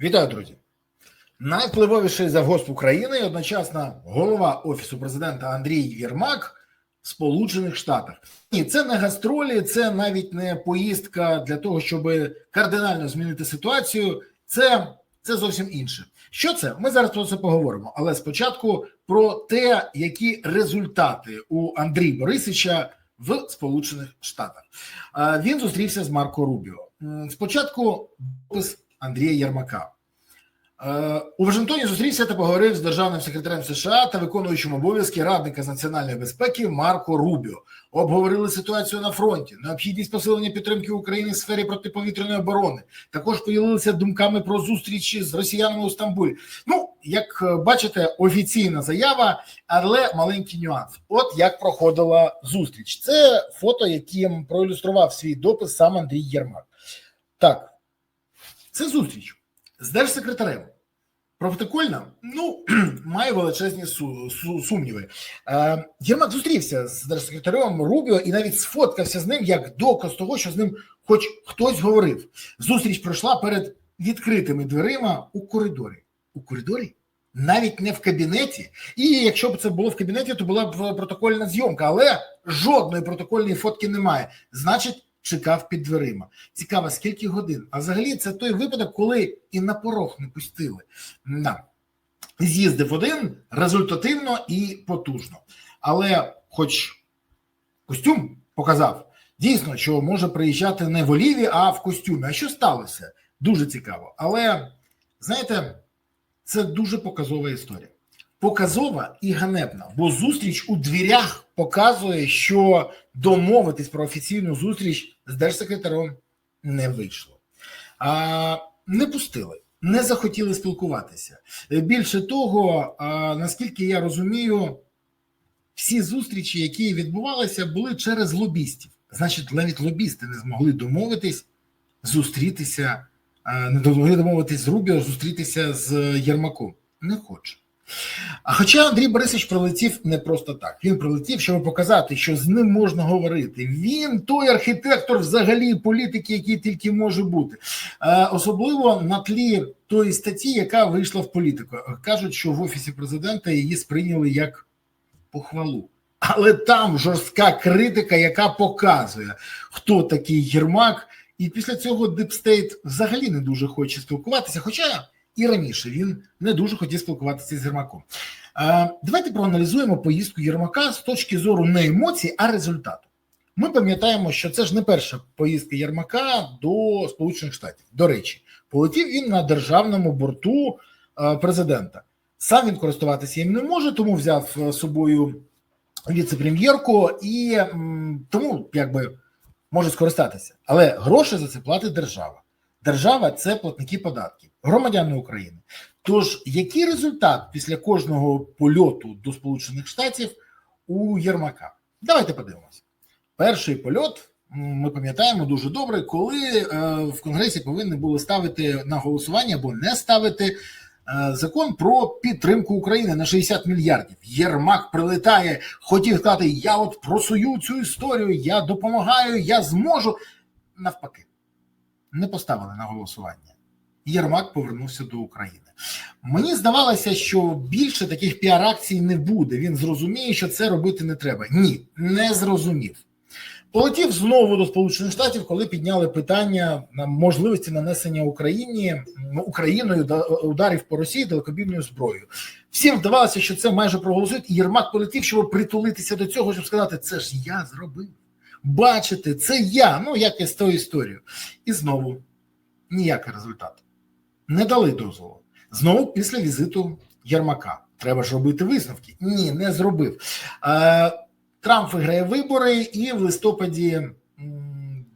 Вітаю, друзі! Найвпливовіший завгосп України і одночасно голова офісу президента Андрій Єрмак в Сполучених Штатах. Ні, це не гастролі, це навіть не поїздка для того, щоб кардинально змінити ситуацію. Це, це зовсім інше. Що це? Ми зараз про це поговоримо. Але спочатку про те, які результати у Андрій Борисича в Сполучених Штатах. Він зустрівся з Марко Рубіо. Спочатку допис Андрія Єрмака. Е, У Вашингтоні зустрівся та поговорив з державним секретарем США та виконуючим обов'язки радника з національної безпеки Марко Рубіо. Обговорили ситуацію на фронті, необхідність посилення підтримки України в сфері протиповітряної оборони. Також поділилися думками про зустрічі з росіянами у Стамбулі. Ну, як е, бачите, офіційна заява, але маленький нюанс. От як проходила зустріч. Це фото, яким проілюстрував свій допис сам Андрій Єрмак. Так, це зустріч з держсекретарем. Протокольно, ну має величезні су- су- сумніви. Е, Єрмак зустрівся з держсекретарем Рубіо і навіть сфоткався з ним як доказ того, що з ним хоч хтось говорив. Зустріч пройшла перед відкритими дверима у коридорі. У коридорі? Навіть не в кабінеті. І якщо б це було в кабінеті, то була б протокольна зйомка, але жодної протокольної фотки немає. Значить, чекав під дверима. Цікаво, скільки годин. А взагалі це той випадок, коли і на порог не пустили. На. З'їздив один результативно і потужно. Але, хоч костюм показав, дійсно, що може приїжджати не в Оліві, а в костюмі. А що сталося? Дуже цікаво. Але знаєте, це дуже показова історія. Показова і ганебна, бо зустріч у двірях показує, що домовитись про офіційну зустріч з держсекретарем не вийшло. А, не пустили, не захотіли спілкуватися. Е, Більше того, а, наскільки я розумію, всі зустрічі, які відбувалися, були через лобістів. Значить, навіть лобісти не змогли домовитись, зустрітися, а, не змогли домовитись з Рубіо, зустрітися з Єрмаком. Не хоче. А хоча Андрій Борисович прилетів не просто так. Він прилетів, щоб показати, що з ним можна говорити. Він той архітектор, взагалі політики, який тільки може бути. Е, особливо на тлі тої статті, яка вийшла в політику. Кажуть, що в офісі президента її сприйняли як похвалу. Але там жорстка критика, яка показує, хто такий Єрмак. І після цього Дипстейт взагалі не дуже хоче спілкуватися. Хоча і раніше він не дуже хотів спілкуватися з Єрмаком. Е, Давайте проаналізуємо поїздку Єрмака з точки зору не емоцій, а результату. Ми пам'ятаємо, що це ж не перша поїздка Єрмака до Сполучених Штатів. До речі, полетів він на державному борту е, президента. Сам він користуватися їм не може, тому взяв е, з собою віце-прем'єрку і тому якби може скористатися. Але гроші за це платить держава. Держава це платники податків, громадяни України. Тож, який результат після кожного польоту до Сполучених Штатів у Єрмака? Давайте подивимося. Перший польот ми пам'ятаємо дуже добре, коли е, в Конгресі повинні були ставити на голосування або не ставити е, закон про підтримку України на 60 мільярдів. Єрмак прилетає, хотів сказати: я от просую цю історію, я допомагаю, я зможу. Навпаки не поставили на голосування. Єрмак повернувся до України. Мені здавалося, що більше таких піар-акцій не буде. Він зрозуміє, що це робити не треба. Ні, не зрозумів. Полетів знову до Сполучених Штатів, коли підняли питання на можливості нанесення Україні Україною да- ударів по Росії далекобійною зброєю. Всім здавалося, що це майже проголосують, Єрмак полетів, щоб притулитися до цього, щоб сказати, це ж я зробив. Бачите, це я. Ну як і з тою історією. І знову ніякий результат. Не дали дозволу. Знову після візиту Єрмака. Треба ж робити висновки. Ні, не зробив. Е, Трамп виграє вибори, і в листопаді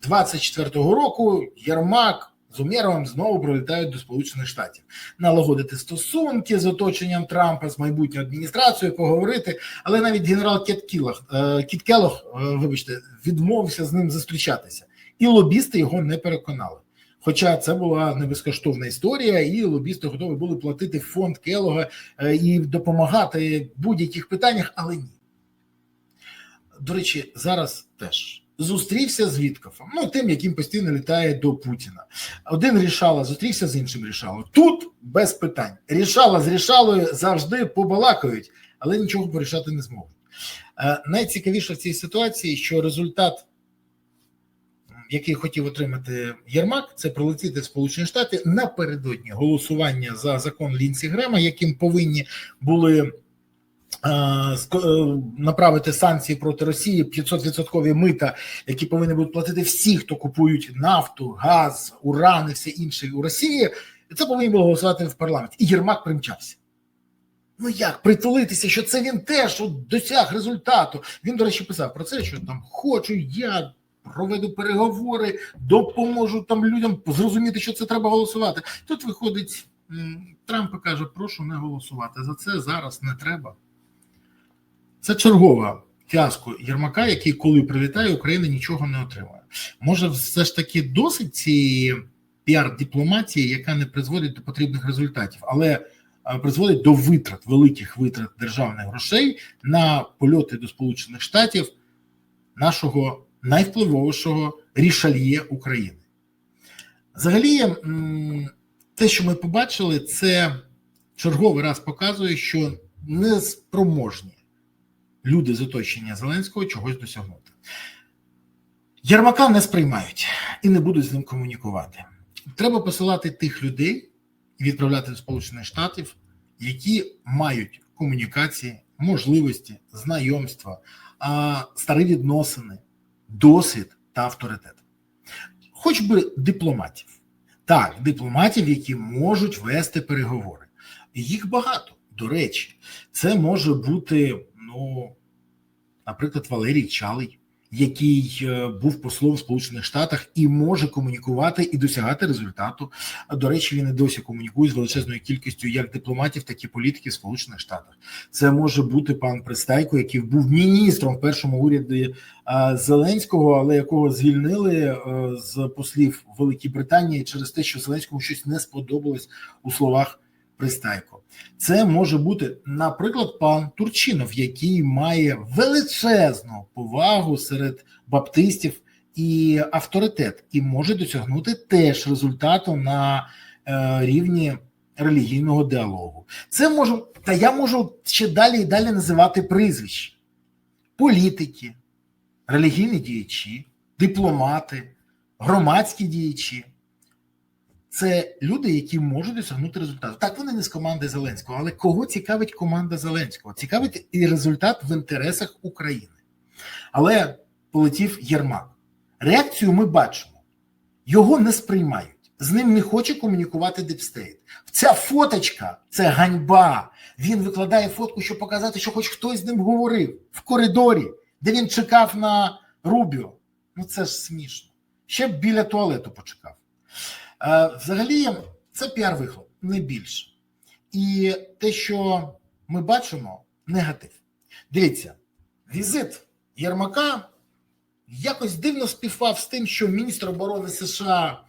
24-го року Єрмак з Умєровим знову прилітають до Сполучених Штатів. Налагодити стосунки з оточенням Трампа, з майбутньою адміністрацією, поговорити. Але навіть генерал Кіт Кілох, е, Кіт Келох, е, вибачте, відмовився з ним зустрічатися. І лобісти його не переконали. Хоча це була не безкоштовна історія, і лобісти готові були платити фонд Келога е, і допомагати в будь-яких питаннях, але ні. До речі, зараз теж зустрівся з Віткофом, ну тим, яким постійно літає до Путіна. Один рішала зустрівся з іншим рішалом. Тут без питань. Рішала з рішалою завжди побалакають, але нічого порішати не зможуть. Е, Найцікавіше в цій ситуації, що результат, який хотів отримати Єрмак, це прилетіти в Сполучені Штати напередодні голосування за закон Лінсі Грема, яким повинні були е, е, направити санкції проти Росії 500% мита, які повинні будуть платити всі, хто купують нафту, газ, уран і все інше у Росії. Це повинні були голосувати в парламенті. І Єрмак примчався. Ну як притулитися, що це він теж досяг результату. Він, до речі, писав про це, що там хочу, я проведу переговори, допоможу там людям зрозуміти, що це треба голосувати. Тут виходить Трамп і каже: прошу не голосувати. За це зараз не треба. Це чергова фіаско Єрмака, який, коли прилітає, Україна нічого не отримує. Може, все ж таки досить цієї піар-дипломатії, яка не призводить до потрібних результатів, але призводить до витрат, великих витрат державних грошей на польоти до Сполучених Штатів нашого найвпливовішого рішальє України. Взагалі, те, що ми побачили, це черговий раз показує, що неспроможні люди з оточення Зеленського чогось досягнути. Єрмака не сприймають і не будуть з ним комунікувати. Треба посилати тих людей і відправляти до Сполучених Штатів, які мають комунікації, можливості, знайомства, старі відносини, досвід та авторитет. Хоч би дипломатів. Так, дипломатів, які можуть вести переговори. Їх багато. До речі, це може бути, ну, наприклад, Валерій Чалий, який е, був послом в Сполучених Штатах і може комунікувати і досягати результату. До речі, він і досі комунікує з величезною кількістю як дипломатів, так і політиків Сполучених Штатах. Це може бути пан Пристайко, який був міністром в першому уряді Зеленського, але якого звільнили е, з послів Великій Британії через те, що Зеленському щось не сподобалось у словах Пристайко. Це може бути, наприклад, пан Турчинов, який має величезну повагу серед баптистів і авторитет, і може досягнути теж результату на е, рівні релігійного діалогу. Це можу, та я можу ще далі і далі називати прізвища: політики, релігійні діячі, дипломати, громадські діячі. Це люди, які можуть досягнути результату. Так, вони не з команди Зеленського, але кого цікавить команда Зеленського? Цікавить і результат в інтересах України. Але полетів Єрмак. Реакцію ми бачимо. Його не сприймають. З ним не хоче комунікувати Дипстейт. Ця фоточка це ганьба. Він викладає фотку, щоб показати, що хоч хтось з ним говорив в коридорі, де він чекав на Рубіо. Ну це ж смішно. Ще біля туалету почекав. Е, Взагалі, це піар-вихлоп, не більше. І те, що ми бачимо, негатив. Дивіться, візит Єрмака якось дивно співпав з тим, що міністр оборони США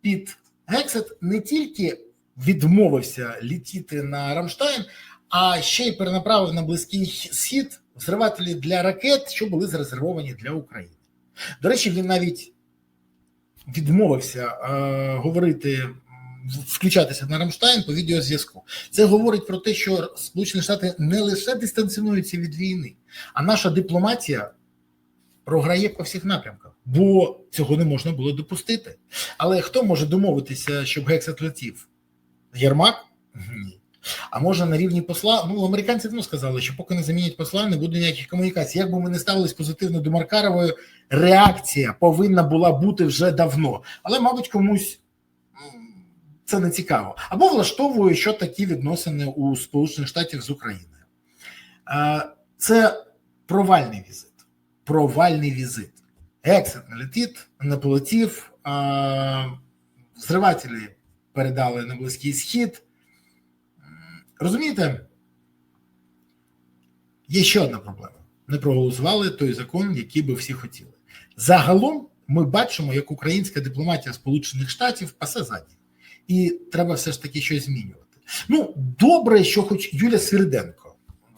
Піт Гексет не тільки відмовився літіти на Рамштайн, а ще й перенаправив на Близький Схід взривателі для ракет, що були зарезервовані для України. До речі, він навіть відмовився е, говорити, включатися на Рамштайн по відеозв'язку. Це говорить про те, що Сполучені Штати не лише дистанціонуються від війни, а наша дипломатія програє по всіх напрямках, бо цього не можна було допустити. Але хто може домовитися, щоб Гексет летів? Єрмак? Ні. А може на рівні посла? Ну, американці давно сказали, що поки не замінять посла, не буде ніяких комунікацій. Як би ми не ставились позитивно до Маркарової, реакція повинна була бути вже давно. Але, мабуть, комусь це не цікаво. Або влаштовує, що такі відносини у Сполучених Штатів з Україною. Це провальний візит. Провальний візит. Гексет не летить, не полетів, а взривателі передали на Близький Схід. Розумієте, є ще одна проблема. Не проголосували той закон, який би всі хотіли. Загалом ми бачимо, як українська дипломатія Сполучених Штатів пасе задні. І треба все ж таки щось змінювати. Ну, добре, що хоч Юля Свириденко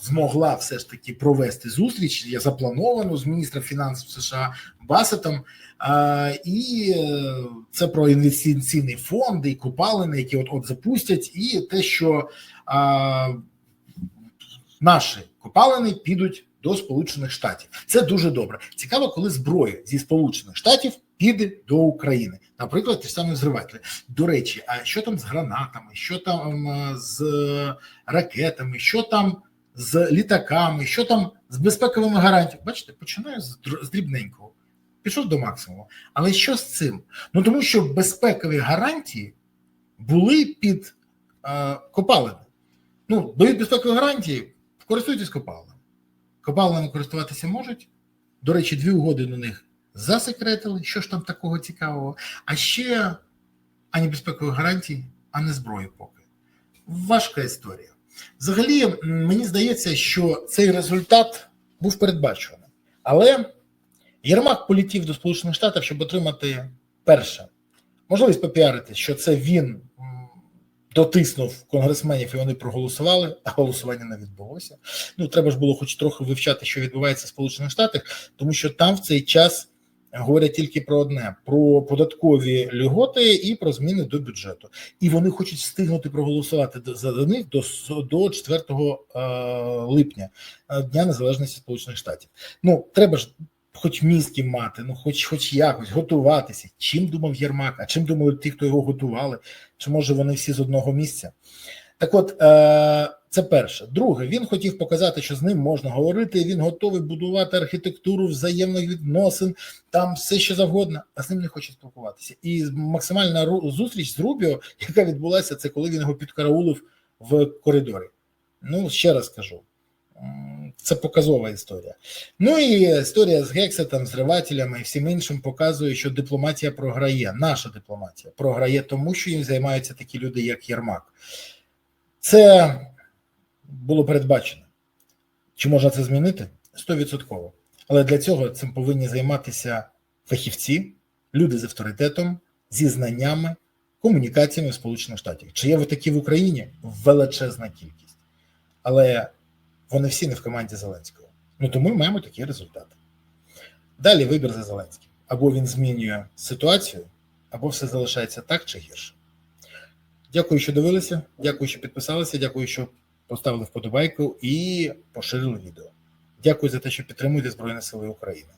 змогла все ж таки провести зустріч. Я заплановану з міністром фінансів США Басетом. І е, це про інвестиційний фонд і купалини, які от от запустять, і те, що наші копалини підуть до Сполучених Штатів. Це дуже добре. Цікаво, коли зброя зі Сполучених Штатів піде до України, наприклад, ті самі взривателі. До речі, а що там з гранатами, що там з ракетами, що там з літаками, що там з безпековими гарантіями? Бачите, починаю з дрібненького. Пішов до максимуму. Але що з цим? Ну тому що безпекові гарантії були під е, копалини. Ну, дають безпекові гарантії, користуйтесь копалинами. Копалинами користуватися можуть. До речі, дві угоди на них засекретили, що ж там такого цікавого, а ще ані безпекових гарантій, а не зброї поки. Важка історія. Взагалі, мені здається, що цей результат був передбачений. Але Єрмак полетів до Сполучених Штатів, щоб отримати перше можливість попіарити, що це він дотиснув конгресменів, і вони проголосували, а голосування не відбулося. Ну треба ж було, хоч трохи вивчати, що відбувається в Сполучених Штатах, тому що там в цей час говорять тільки про одне: про податкові льготи і про зміни до бюджету. І вони хочуть встигнути проголосувати за них до до 4 е, липня, е, Дня Незалежності Сполучених Штатів. Ну треба ж. Хоч мізки мати, ну хоч хоч якось готуватися. Чим думав Єрмак, а чим думали ті, хто його готували? Чи може вони всі з одного місця? Так, от е, це перше. Друге, він хотів показати, що з ним можна говорити. Він готовий будувати архітектуру взаємних відносин, там все що завгодно, а з ним не хоче спілкуватися. І максимальна зустріч з Рубіо, яка відбулася, це коли він його підкараулив в коридорі. Ну ще раз кажу. Це показова історія. Ну і історія з гексетом, зривателями і всім іншим показує, що дипломатія програє. Наша дипломатія програє, тому що їм займаються такі люди, як Єрмак. Це було передбачено. Чи можна це змінити? Стовідсотково. Але для цього цим повинні займатися фахівці, люди з авторитетом, зі знаннями, комунікаціями в Сполучених Штатів. Чи є ви такі в Україні? Величезна кількість. Але вони всі не в команді Зеленського. Ну тому ми маємо такі результати. Далі вибір за Зеленським. Або він змінює ситуацію, або все залишається так чи гірше. Дякую, що дивилися. Дякую, що підписалися. Дякую, що поставили вподобайку і поширили відео. Дякую за те, що підтримуєте Збройні Сили України.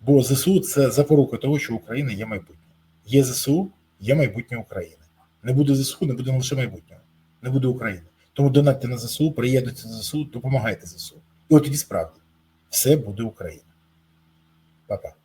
Бо ЗСУ це запорука того, що Україна є майбутнє. Є ЗСУ, є майбутнє України. Не буде ЗСУ, не буде лише майбутнього, не буде України. Тому донатьте на ЗСУ, приєднуйте на ЗСУ, допомагайте ЗСУ. І от тоді справді все буде Україна. Па-па.